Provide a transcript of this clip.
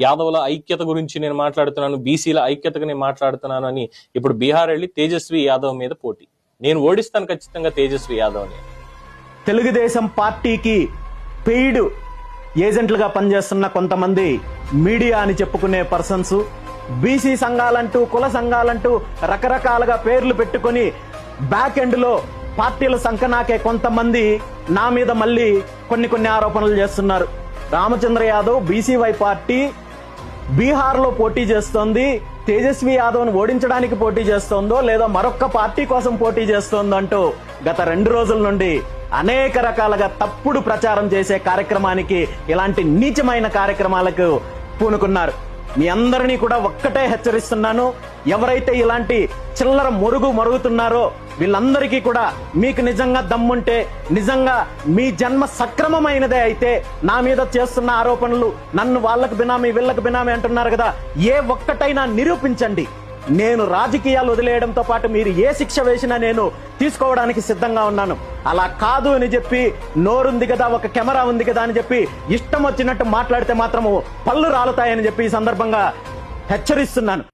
యాదవుల ఐక్యత గురించి నేను మాట్లాడుతున్నాను బీసీల ఐక్యతకు నేను మాట్లాడుతున్నాను అని ఇప్పుడు బీహార్ వెళ్ళి తేజస్వి యాదవ్ మీద పోటీ. నేను ఓడిస్తాను ఖచ్చితంగా తేజస్వి యాదవ్ని. తెలుగుదేశం పార్టీకి పెయిడ్ ఏజెంట్లుగా పనిచేస్తున్న కొంతమంది మీడియా అని చెప్పుకునే పర్సన్స్ బీసీ సంఘాలంటూ కుల సంఘాలంటూ రకరకాలుగా పేర్లు పెట్టుకొని బ్యాక్ ఎండ్లో పార్టీల సంకనాకే కొంతమంది నా మీద మళ్ళీ కొన్ని కొన్ని ఆరోపణలు చేస్తున్నారు. రామచంద్ర యాదవ్ బీసీవై పార్టీ బీహార్లో పోటీ చేస్తోంది. తేజస్వి యాదవ్ను ఓడించడానికి పోటీ చేస్తోందో లేదా మరొక్క పార్టీ కోసం పోటీ చేస్తోందంటూ గత రెండు రోజుల నుండి అనేక రకాలుగా తప్పుడు ప్రచారం చేసే కార్యక్రమానికి ఇలాంటి నీచమైన కార్యక్రమాలకు పూనుకున్నారు. మీ అందరినీ కూడా ఒక్కటే హెచ్చరిస్తున్నాను. ఎవరైతే ఇలాంటి చిల్లర మొరుగు మరుగుతున్నారో వీళ్ళందరికీ కూడా మీకు నిజంగా దమ్ముంటే నిజంగా మీ జన్మ సక్రమమైనదే అయితే నా మీద చేస్తున్న ఆరోపణలు నన్ను వాళ్ళకు బినామీ వీళ్ళకు బినామీ అంటున్నారు కదా. ఏ ఒక్కటైనా నిరూపించండి. నేను రాజకీయాలు వదిలేయడంతో పాటు మీరు ఏ శిక్ష వేసినా నేను తీసుకోవడానికి సిద్ధంగా ఉన్నాను. అలా కాదు అని చెప్పి నోరుంది కదా ఒక కెమెరా ఉంది కదా అని చెప్పి ఇష్టం వచ్చినట్టు మాట్లాడితే మాత్రము పళ్ళు రాలుతాయని చెప్పి ఈ సందర్భంగా హెచ్చరిస్తున్నాను.